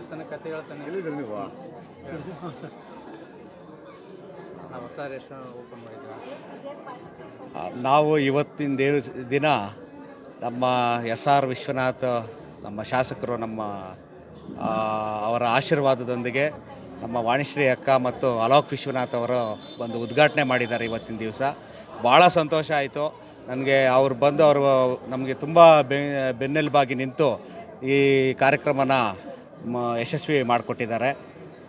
ಹೇಳ್ತಾನೆ ಕತೆ ಹೇಳ್ತಾನೆ. ನೀವು? ನಾವು ಹೊಸ ರೆಸ್ಟೋರೆಂಟ್ ಓಪನ್ ಮಾಡಿದ್ವಿ ನಾವು ಇವತ್ತಿನ ದಿವಸ ದಿನ ನಮ್ಮ ಎಸ್ ಆರ್ ವಿಶ್ವನಾಥ್ ನಮ್ಮ ಶಾಸಕರು ನಮ್ಮ ಅವರ ಆಶೀರ್ವಾದದೊಂದಿಗೆ ನಮ್ಮ ವಾಣಿಶ್ರೀ ಅಕ್ಕ ಮತ್ತು ಅಲೋಕ್ ವಿಶ್ವನಾಥ್ ಅವರು ಒಂದು ಉದ್ಘಾಟನೆ ಮಾಡಿದ್ದಾರೆ ಇವತ್ತಿನ ದಿವಸ. ಭಾಳ ಸಂತೋಷ ಆಯಿತು. ನನಗೆ ಅವ್ರು ಬಂದು ಅವರು ನಮಗೆ ತುಂಬ ಬೆ ಬೆನ್ನೆಲುಬಾಗಿ ನಿಂತು ಈ ಕಾರ್ಯಕ್ರಮನ ಮ- ಯಶಸ್ವಿ ಮಾಡಿಕೊಟ್ಟಿದ್ದಾರೆ.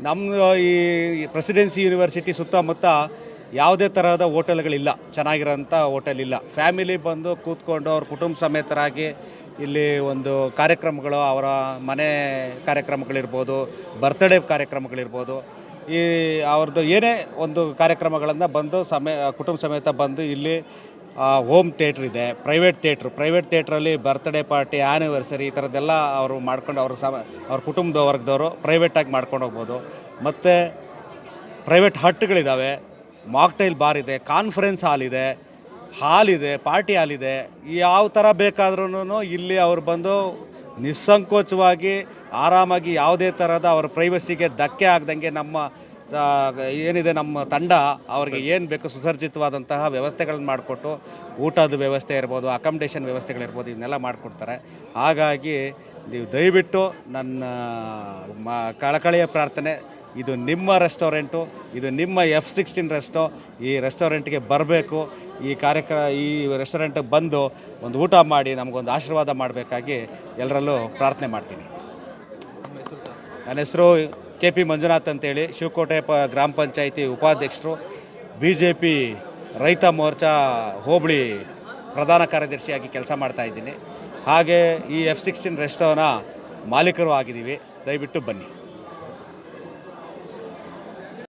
ನಮ್ಮ ಈ ಪ್ರೆಸಿಡೆನ್ಸಿ ಯೂನಿವರ್ಸಿಟಿ ಸುತ್ತಮುತ್ತ ಯಾವುದೇ ತರಹದ ಹೋಟೆಲ್ಗಳಿಲ್ಲ. ಚೆನ್ನಾಗಿರೋಂಥ ಹೋಟೆಲ್ ಇಲ್ಲ ಫ್ಯಾಮಿಲಿ ಬಂದು ಕೂತ್ಕೊಂಡು ಅವ್ರ ಕುಟುಂಬ ಸಮೇತರಾಗಿ ಇಲ್ಲಿ ಒಂದು ಕಾರ್ಯಕ್ರಮಗಳು, ಅವರ ಮನೆ ಕಾರ್ಯಕ್ರಮಗಳಿರ್ಬೋದು ಬರ್ತ್ಡೇ ಕಾರ್ಯಕ್ರಮಗಳಿರ್ಬೋದು, ಈ ಅವ್ರದ್ದು ಏನೇ ಒಂದು ಕಾರ್ಯಕ್ರಮಗಳನ್ನು ಬಂದು ಸಮೇ, ಕುಟುಂಬ ಸಮೇತ ಬಂದು ಇಲ್ಲಿ ಹೋಮ್ ಥಿಯೇಟ್ರ್ ಇದೆ ಪ್ರೈವೇಟ್ ಥಿಯೇಟ್ರ್ ಪ್ರೈವೇಟ್ ಥಿಯೇಟ್ರಲ್ಲಿ ಬರ್ತ್ಡೇ ಪಾರ್ಟಿ ಆ್ಯನಿವರ್ಸರಿ ಈ ಥರದ್ದೆಲ್ಲ ಅವರು ಮಾಡ್ಕೊಂಡು ಅವರು ಸಮ, ಅವ್ರ ಕುಟುಂಬದ ವರ್ಗದವರು ಪ್ರೈವೇಟಾಗಿ ಮಾಡ್ಕೊಂಡು ಹೋಗ್ಬೋದು. ಮತ್ತು ಪ್ರೈವೇಟ್ ಹಟ್ಗಳಿದ್ದಾವೆ ಮಾಕ್ಟೈಲ್ ಬಾರ್ ಇದೆ ಕಾನ್ಫರೆನ್ಸ್ ಹಾಲ್ ಇದೆ ಹಾಲ್ ಇದೆ ಪಾರ್ಟಿ ಹಾಲ್ ಇದೆ. ಯಾವ ಥರ ಬೇಕಾದ್ರೂ ಇಲ್ಲಿ ಅವ್ರು ಬಂದು ನಿಸ್ಸಂಕೋಚವಾಗಿ ಆರಾಮಾಗಿ ಯಾವುದೇ ಥರದ ಅವರ ಪ್ರೈವಸಿಗೆ ಧಕ್ಕೆ ಆಗ್ದಂಗೆ ನಮ್ಮ ಏನಿದೆ ನಮ್ಮ ತಂಡ ಅವ್ರಿಗೆ ಏನು ಬೇಕು ಸುಸರ್ಜಿತವಾದಂತಹ ವ್ಯವಸ್ಥೆಗಳನ್ನ ಮಾಡಿಕೊಟ್ಟು ಊಟದ ವ್ಯವಸ್ಥೆ ಇರ್ಬೋದು ಅಕಾಮಿಡೇಷನ್ ವ್ಯವಸ್ಥೆಗಳಿರ್ಬೋದು ಇವನ್ನೆಲ್ಲ ಮಾಡಿಕೊಡ್ತಾರೆ. ಹಾಗಾಗಿ ನೀವು ದಯವಿಟ್ಟು ನನ್ನ ಮ ಕಳಕಳಿಯ ಪ್ರಾರ್ಥನೆ ಇದು ನಿಮ್ಮ ರೆಸ್ಟೋರೆಂಟು ಇದು ನಿಮ್ಮ ಎಫ್ ಸಿಕ್ಸ್ಟೀನ್ ರೆಸ್ಟೋ ಈ ರೆಸ್ಟೋರೆಂಟ್ಗೆ ಬರಬೇಕು ಈ ಕಾರ್ಯಕ್ರಮ ಈ ರೆಸ್ಟೋರೆಂಟಿಗೆ ಬಂದು ಒಂದು ಊಟ ಮಾಡಿ ನಮಗೊಂದು ಆಶೀರ್ವಾದ ಮಾಡಬೇಕಾಗಿ ಎಲ್ಲರಲ್ಲೂ ಪ್ರಾರ್ಥನೆ ಮಾಡ್ತೀನಿ. ನನ್ನ ಹೆಸರು ಕೆ ಪಿ ಮಂಜುನಾಥ್ ಅಂತೇಳಿ ಶಿವಕೋಟೆ ಪ ಗ್ರಾಮ ಪಂಚಾಯಿತಿ ಉಪಾಧ್ಯಕ್ಷರು ಬಿ ಜೆ ಪಿ ರೈತ ಮೋರ್ಚಾ ಹೋಬಳಿ ಪ್ರಧಾನ ಕಾರ್ಯದರ್ಶಿಯಾಗಿ ಕೆಲಸ ಮಾಡ್ತಾ ಇದ್ದೀನಿ. ಹಾಗೆ ಈ ಎಫ್ ಸಿಕ್ಸ್ಟೀನ್ ರೆಸ್ಟೋನ ಮಾಲೀಕರು ಆಗಿದ್ದೀವಿ. ದಯವಿಟ್ಟು ಬನ್ನಿ.